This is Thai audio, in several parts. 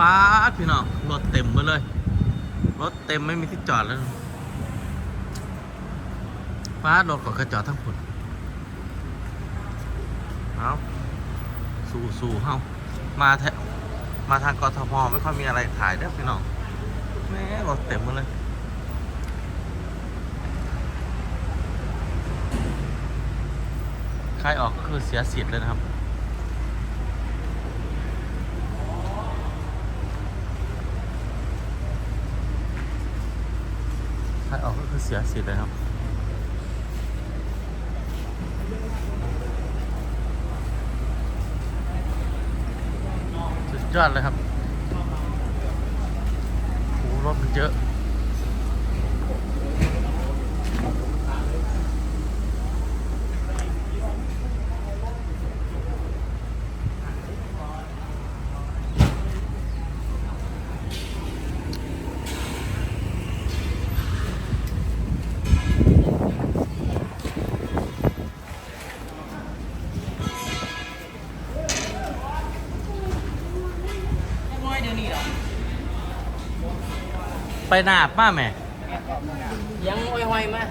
ป้าดพี่น้องรถเต็มไปเลย รถเต็มไม่มีที่จอดแล้วป้าดรถก็กระจอดทั้งผุนเอาสู่สู่เฮามาแทมาทางกทมไม่ค่อยมีอะไรขายเด้อพี่น้องแม่รถเต็มหมดเลยใครออกก็คือเสียสิทธิ์เลยนะครับ ใคือเสียสิทธิ์เลยครับสุดยอดเลยครับโอ้โหรถมันเยอะ เดี๋ยวนี้เหรอไปหนาบป้าแม่ยังห้อยๆมา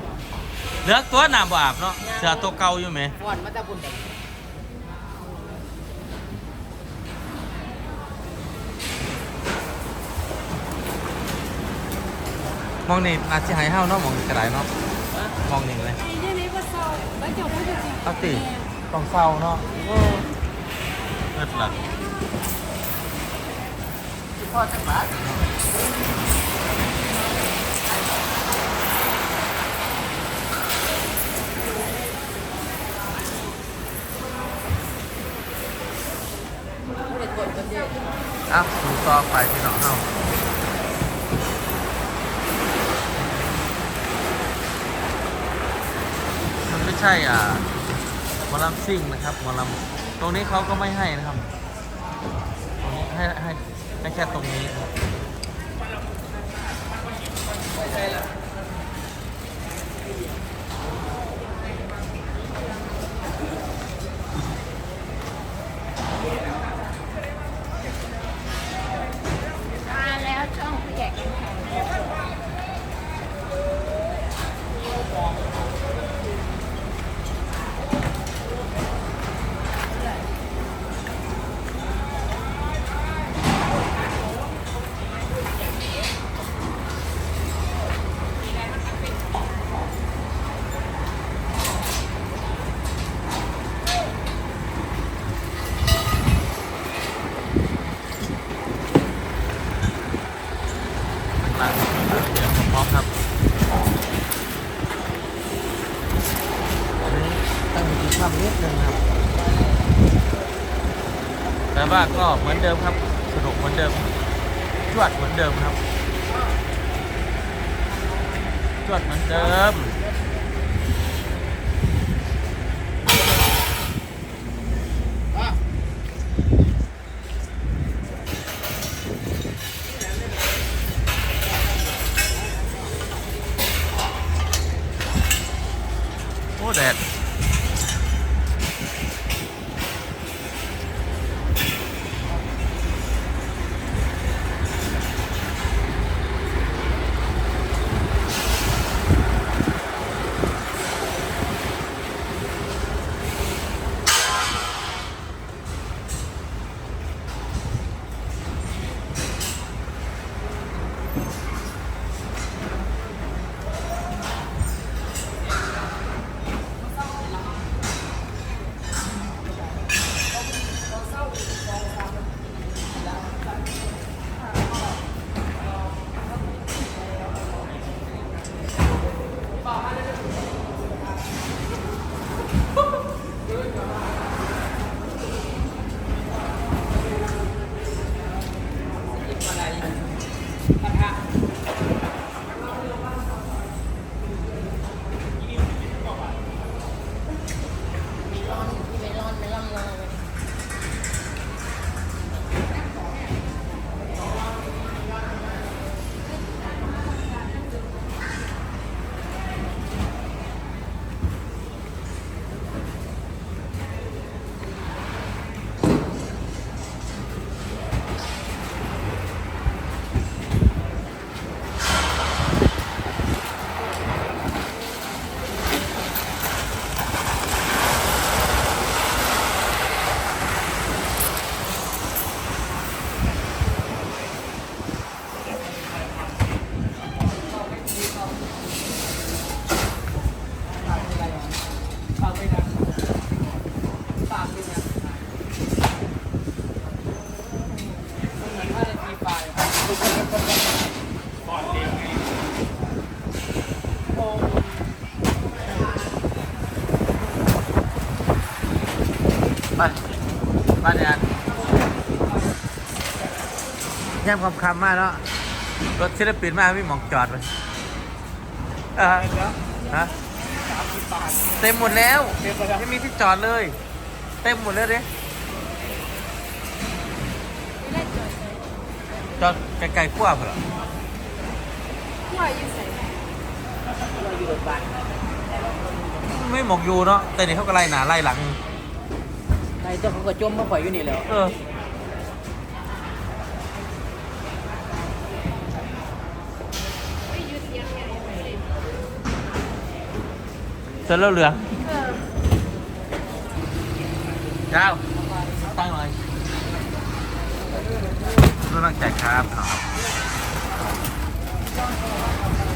เหลือกตัวหนาบอาบเนาะเสือตัวเก่าอยู่ไหมก่อนมาตะบุญมองนี่อาจจะหายเห้าเนาะมองนี่กระไรเนาะมองนี่เลยไอ้เนี่ยนี่ก็เศร้าแล้วเจ้าก็จะจริงเอาติต้องเศร้าเนาะเลิศละพ่ อจักบาทอะดูต่อไปพี่น้องเฮามันไม่ใช่อ่าหมอลำซิ่งนะครับหมอลำตรงนี้เขาก็ไม่ให้นะครับ ตรงนี้ให้ให้ ให้แค่ตรงนี้ครับ มาแล้วช่องผู้ใหญ่กันค่ะ หลังเดี๋ยวผมพร้อมครับอันนี้ ตั้งมีภาพนิดนึงครับ แต่ว่าก็เหมือนเดิมครับ สนุกเหมือนเดิมจวดเหมือนเดิมครับจวดเหมือนเดิมโอ้แดด บ้านเนี่ยแย่มคำคำๆมากเนาะรถศิลปินมากพี่หมองจอดไปอ่าฮะเต็มหมดแล้วเต็มแล้วไม่มีที่จอดเลย เต็มหมดแล้วเด้ไม่ได้จดเลยจอดไกลๆขั้วเปล่าขั้วอยังใส่เราอยู่โรงพยาบาลไม่หมกอยู่เนาะแต่นี่เขาก็ไล่หนาไล่หลัง ใช่ตัวเขาก็จมมาข่อยอยู่นี่แล้วเออไม่ยืดเทียงไงเสร็จแล้วเหลืองเออเจ้าตั้งหน่อยรู้ตั้งใจครับพี่น้องครับ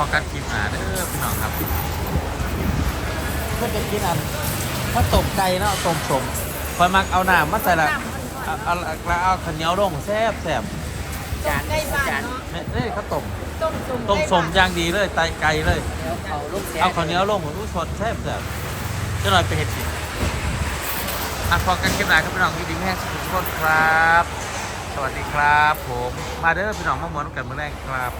อกันคลิปหนาเด้อพี่น้องครับเพื่อจะกินอันถ้าตบไก่เนาะต้มสมคอยมักเอาน้ำมาใส่ละเอาเอาเอาเอาข้าวเหนียวลงแซ่บแซ่บต้มไก่บ้านเนาะเนี่ยนี่ข้าวต้มต้มสมต้มไก่สมบ้านอย่างดีเลยไตไก่เลยแล้วเขาลูกแซ่เอาข้าวเหนียวลงผมรู้สดแซ่บแซ่บจะหน่อยไปเห็ดกินอะพอกันคลิปหนาครับพี่น้องยินดีแม่สุขคนครับ สวัสดีครับ ผมมาเด้อพี่น้องมาหมวนกันเมื่อแรกครับ